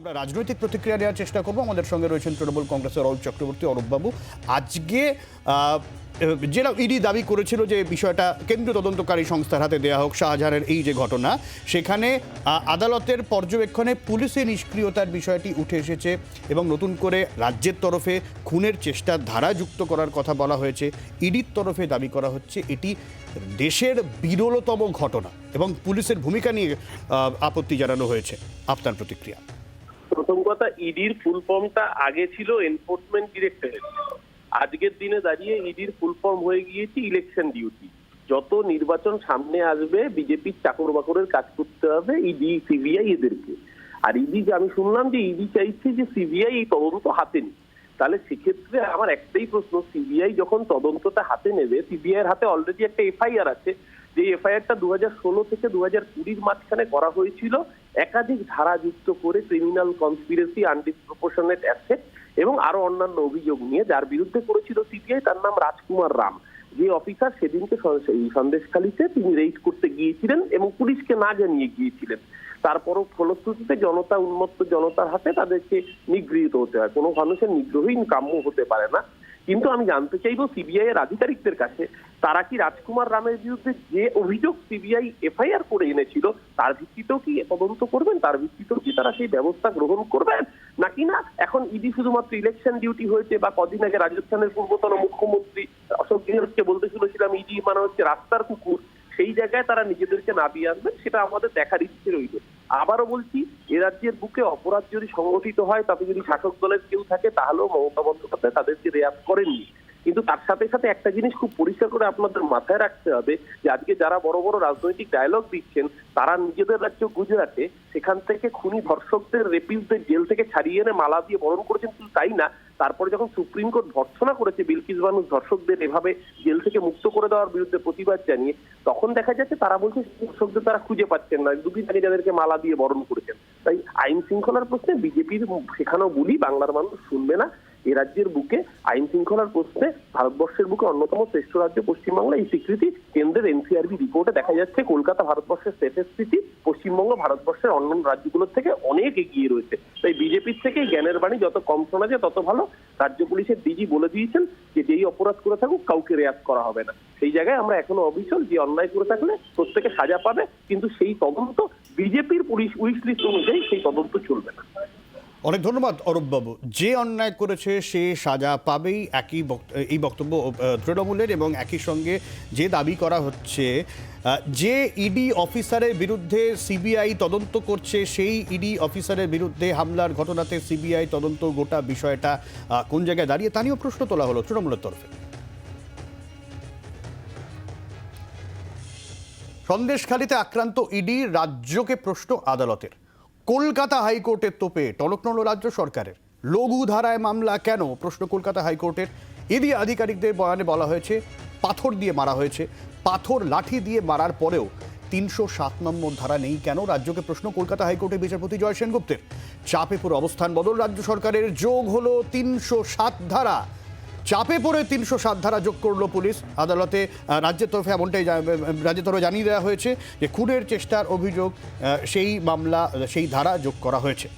আমরা রাজনৈতিক প্রতিক্রিয়া দেওয়ার চেষ্টা করব। আমাদের সঙ্গে রয়েছেন তৃণমূল কংগ্রেসের অরূপ চক্রবর্তী অরূপবাবু আজকে যেটা ইডি দাবি করেছিল যে বিষয়টা কেন্দ্রীয় তদন্তকারী সংস্থার হাতে দেওয়া হোক শাহজাহানের এই যে ঘটনা, সেখানে আদালতের পর্যবেক্ষণে পুলিশের নিষ্ক্রিয়তার বিষয়টি উঠে এসেছে এবং নতুন করে রাজ্যের তরফে খুনের চেষ্টার ধারা যুক্ত করার কথা বলা হয়েছে। ইডির তরফে দাবি করা হচ্ছে এটি দেশের বিরলতম ঘটনা এবং পুলিশের ভূমিকা নিয়ে আপত্তি জানানো হয়েছে। আপনার প্রতিক্রিয়া? প্রথম কথা ইডির ফুল ফর্মটা আগে ছিল এনফোর্সমেন্ট ডিরেক্টরেট আজকের দিনে দাঁড়িয়ে ইডির ফুল ফর্ম হয়ে গিয়েছে ইলেকশন ডিউটি যত নির্বাচন সামনে আসবে বিজেপির চাকর বাকরের কাজ করতে হবে ইডি সিবিআই এদেরকে। আর ইডি যে আমি শুনলাম যে ইডি চাইছে যে সিবিআই এই তদন্ত হাতে নিক। তাহলে সেক্ষেত্রে আমার একটাই প্রশ্ন সিবিআই যখন তদন্তটা হাতে নেবে সিবিআই এর হাতে অলরেডি একটা এফআইআর আছে যে এফআইআরটা দু হাজার ষোলো থেকে দু হাজার কুড়ির মাঝখানে করা হয়েছিল, একাধিক ধারা যুক্ত করে ক্রিমিনাল কনস্পিরেসি আনডিসপ্রপোর্শনেট অ্যাসেট এবং আরও অন্যান্য অভিযোগ নিয়ে যার বিরুদ্ধে করেছিল সিবিআই তার নাম রাজকুমার রাম। যে অফিসার সেদিনকে সন্দেশখালীতে তিনি রেইড করতে গিয়েছিলেন এবং পুলিশকে না জানিয়ে গিয়েছিলেন। তারপরও ফলশ্রুতিতে জনতা উন্মত্ত জনতার হাতে তাদেরকে নিগৃহীত হতে হয়। কোনো মানুষের নিগ্রহীন কাম্য হতে পারে না। কিন্তু আমি জানতে চাইব সিবিআই এর আধিকারিকদের কাছে তারা কি রাজকুমার রামের বিরুদ্ধে যে অভিযোগ সিবিআই এফআইআর করে এনেছিল, তার ভিত্তিতেও কি তদন্ত করবেন? তার ভিত্তিতেও কি তারা সেই ব্যবস্থা গ্রহণ করবেন? নাকি না, এখন ইডি শুধুমাত্র ইলেকশন ডিউটি হয়েছে বা কদিন আগে রাজস্থানের পূর্বতন মুখ্যমন্ত্রী অশোক গেহলতকে বলতে শুনেছিলাম ইডি মানে হচ্ছে রাস্তার কুকুর। সেই জায়গায় তারা নিজেদেরকে নামিয়ে আসবেন সেটা আমাদের দেখার ইচ্ছে রইল। আবারও বলছি, এ রাজ্যের বুকে অপরাধ যদি সংগঠিত হয় তাতে যদি শাসক দলের কেউ থাকে, তাহলেও মমতা বন্দ্যোপাধ্যায় তাদেরকে রেয়াত করেননি। কিন্তু তার সাথে সাথে একটা জিনিস খুব পরিষ্কার করে আপনাদের মাথায় রাখতে হবে যে আজকে যারা বড় বড় রাজনৈতিক ডায়লগ দিচ্ছেন, তারা নিজেদের রাজ্য গুজরাটে, সেখান থেকে খুনি ধর্ষকদের রেপিসদের জেল থেকে ছাড়িয়ে এনে মালা দিয়ে বরণ করেছেন কিন্তু তাই না? তারপরে যখন সুপ্রিম কোর্ট ভর্সনা করেছে বিলকিস বানু ধর্ষকদের এভাবে জেল থেকে মুক্ত করে দেওয়ার বিরুদ্ধে প্রতিবাদ জানিয়ে, তখন দেখা যাচ্ছে তারা বলছে ধর্ষকদের তারা খুঁজে পাচ্ছেন না। দুদিন আগে যাদেরকে মালা দিয়ে বরণ করেছেন। তাই আইন শৃঙ্খলার প্রশ্নে বিজেপির সেখানেও বলি বাংলার মানুষ শুনবে না। এ রাজ্যের বুকে আইন শৃঙ্খলার প্রশ্নে ভারতবর্ষের বুকে অন্যতম শ্রেষ্ঠ রাজ্য পশ্চিমবাংলা এই স্বীকৃতি কেন্দ্রের এনসিআরবি রিপোর্টে দেখা যাচ্ছে কলকাতা ভারতবর্ষের সেফের স্থিতি পশ্চিমবঙ্গ ভারতবর্ষের অন্যান্য রাজ্যগুলোর থেকে অনেক এগিয়ে রয়েছে। তাই বিজেপির থেকে জ্ঞানের বাণী যত কম শোনা যায় তত ভালো। রাজ্য পুলিশের ডিজি বলে দিয়েছেন যে যেই অপরাধ করে থাকুক কাউকে রেয়াত করা হবে না। সেই জায়গায় আমরা এখনও অবিচল যে অন্যায় করে থাকলে প্রত্যেকে সাজা পাবে, কিন্তু সেই তদন্ত বিজেপির পুলিশ উইশ লিস্ট অনুযায়ী সেই তদন্ত চলবে না। অনেক ধন্যবাদ অরূপবাবু। যে অন্যায় করেছে সে সাজা পাবেই একই এই বক্তব্য তৃণমূলের এবং একই সঙ্গে যে দাবি করা হচ্ছে যে ইডি অফিসারের বিরুদ্ধে সিবিআই তদন্ত করছে, সেই ইডি অফিসারের বিরুদ্ধে হামলার ঘটনাতে সিবিআই তদন্ত গোটা বিষয়টা কোন জায়গায় দাঁড়িয়ে তা নিয়েও প্রশ্ন তোলা হলো তৃণমূলের তরফে। সন্দেশখালিতে আক্রান্ত ইডি রাজ্যকে প্রশ্ন আদালতের। কলকাতা হাইকোর্টের তোপে টনকনল রাজ্য সরকারের। লঘু ধারায় মামলা কেন? প্রশ্ন কলকাতা হাইকোর্টের। ইডি আধিকারিকদের বয়ানে বলা হয়েছে, পাথর দিয়ে মারা হয়েছে। পাথর লাঠি দিয়ে মারার পরেও তিনশো সাত নম্বর ধারা নেই কেন? রাজ্যকে প্রশ্ন কলকাতা হাইকোর্টের বিচারপতি জয় সেনগুপ্তের। চাপে পুরো অবস্থান বদল, রাজ্য সরকারের যোগ হলো তিনশো সাত ধারা। চাপে পড়ে তিনশো সাত ধারা যোগ করল পুলিশ। আদালতে রাজ্যের তরফে এমনটাই রাজ্যের তরফে জানিয়ে দেওয়া হয়েছে যে খুনের চেষ্টার অভিযোগ সেই মামলা, সেই ধারা যোগ করা হয়েছে।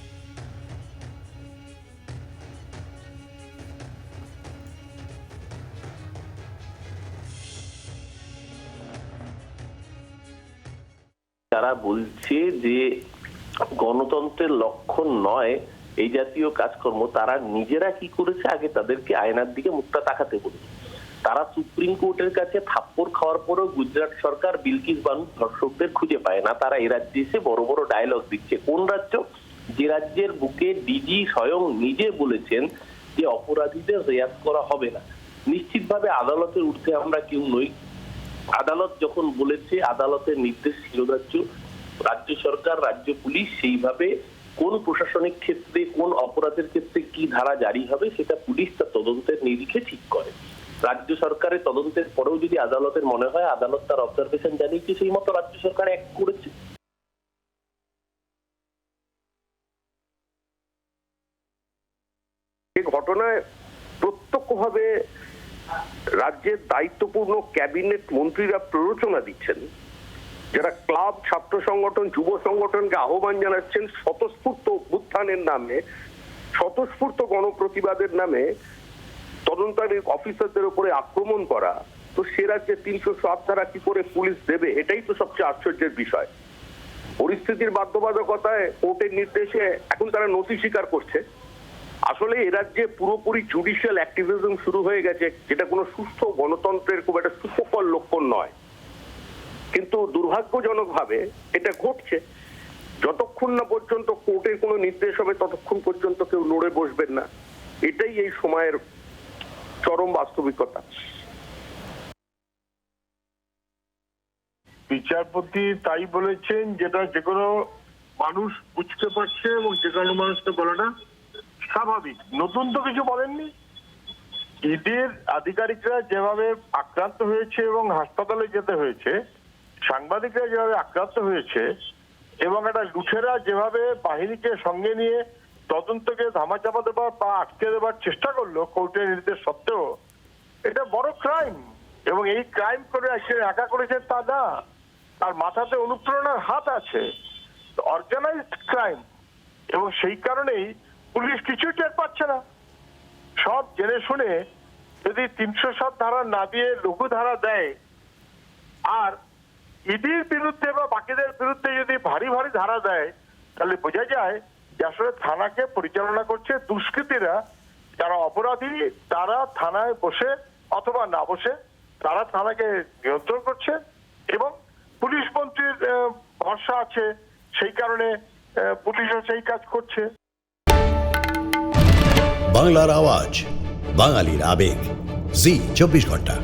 তারা বলছে যে গণতন্ত্রের লক্ষণ নয় এই জাতীয় কাজকর্ম তারা নিজেরা কি করেছে আগে তাদেরকে আয়নার দিকে মুখটা তাকাতে বলুন। তারা সুপ্রিম কোর্টের কাছে থাপ্পড় খাওয়ার পরেও গুজরাট সরকার বিলকিস বানু ধর্ষকদের খুঁজে পায় না। তারা এ রাজ্যে এসে বড় বড় ডায়লগ দিচ্ছে। কোন রাজ্য? যে রাজ্যের বুকে ডিজি স্বয়ং নিজে বলেছেন যে অপরাধীদের রেয়াত করা হবে না। নিশ্চিতভাবে আদালতের উঠতে আমরা কেউ নই। আদালত যখন বলেছে, আদালতের নির্দেশ শিরোধার্য রাজ্য সরকার, রাজ্য পুলিশ সেইভাবে কোন প্রশাসনিক ক্ষেত্রে, কোন অপরাধের ক্ষেত্রে কি ধারা জারি হবে সেটা পুলিশ তার তদন্তের নিরিখে ঠিক করে। রাজ্য সরকারের তদন্তের পরেও যদি আদালতের মনে হয়, আদালত তার অবজারভেশন জানিয়েছে, সেই মতো রাজ্য সরকার এক করেছে। ঘটনায় প্রত্যক্ষভাবে রাজ্যের দায়িত্বপূর্ণ ক্যাবিনেট মন্ত্রীরা প্ররোচনা দিচ্ছেন। যারা ক্লাব, ছাত্র সংগঠন, যুব সংগঠনকে আহ্বান জানাচ্ছেন স্বতঃস্ফূর্ত অভ্যুত্থানের নামে, স্বতঃস্ফূর্ত গণপ্রতিবাদের নামে তদন্তকারী অফিসারদের উপরে আক্রমণ করা, তো সে রাজ্যে তিনশো সাত ধারা কি করে পুলিশ দেবে? এটাই তো সবচেয়ে আশ্চর্যের বিষয়। পরিস্থিতির বাধ্যবাধকতায় কোর্টের নির্দেশে এখন তারা নথি স্বীকার করছে। আসলে এ রাজ্যে পুরোপুরি জুডিশিয়াল অ্যাক্টিভিজম শুরু হয়ে গেছে, যেটা কোনো সুস্থ গণতন্ত্রের খুব একটা সুখকর লক্ষণ নয়। কিন্তু দুর্ভাগ্যজনকভাবে এটা ঘটছে। যতক্ষণ না পর্যন্ত কোর্টের কোনো নির্দেশ হবে, ততক্ষণ পর্যন্ত কেউ লড়ে বসবেন না। এটাই এই সময়ের চরম বাস্তবিকতা। বিচারপতি তাই বলেছেন যেটা যে কোনো মানুষ বুঝতে পারছে এবং যে কোনো মানুষকে বলাটা স্বাভাবিক। নতুন তো কিছু বলেননি। ঈদের আধিকারিকরা যেভাবে আক্রান্ত হয়েছে এবং হাসপাতালে যেতে হয়েছে সাংবাদিকরা যেভাবে আক্রান্ত হয়েছে এবং একটা লুঠেরা যেভাবে বাহিনীকে সঙ্গে নিয়ে তদন্তকে ধামাচাপা দেবার বা আটকে দেবার চেষ্টা করল কোর্টের নির্দেশ সত্ত্বেও, এটা বড় ক্রাইম এবং এই ক্রাইম করে একজন একা করেছে তা না। তার মাথাতে অনুপ্রেরণার হাত আছে। অর্গানাইজড ক্রাইম এবং সেই কারণেই পুলিশ কিছুই টের পাচ্ছে না। সব জেনে শুনে যদি তিনশো সাত ধারা না দিয়ে লঘু ধারা দেয়, আর ইডির বিরুদ্ধে বা বাকিদের বিরুদ্ধে যদি ভারী ভারী ধারা দেয়, তাহলে বোঝা যায় যে আসলে থানাকে পরিচালনা করছে দুষ্কৃতীরা। যারা অপরাধী, তারা থানায় বসে অথবা না বসে তারা থানাকে নিয়ন্ত্রণ করছে এবং পুলিশ মন্ত্রীর ভরসা আছে সেই কারণে পুলিশও সেই কাজ করছে। বাংলার আওয়াজ, বাঙালির আবেগ। জি, চব্বিশ ঘণ্টা।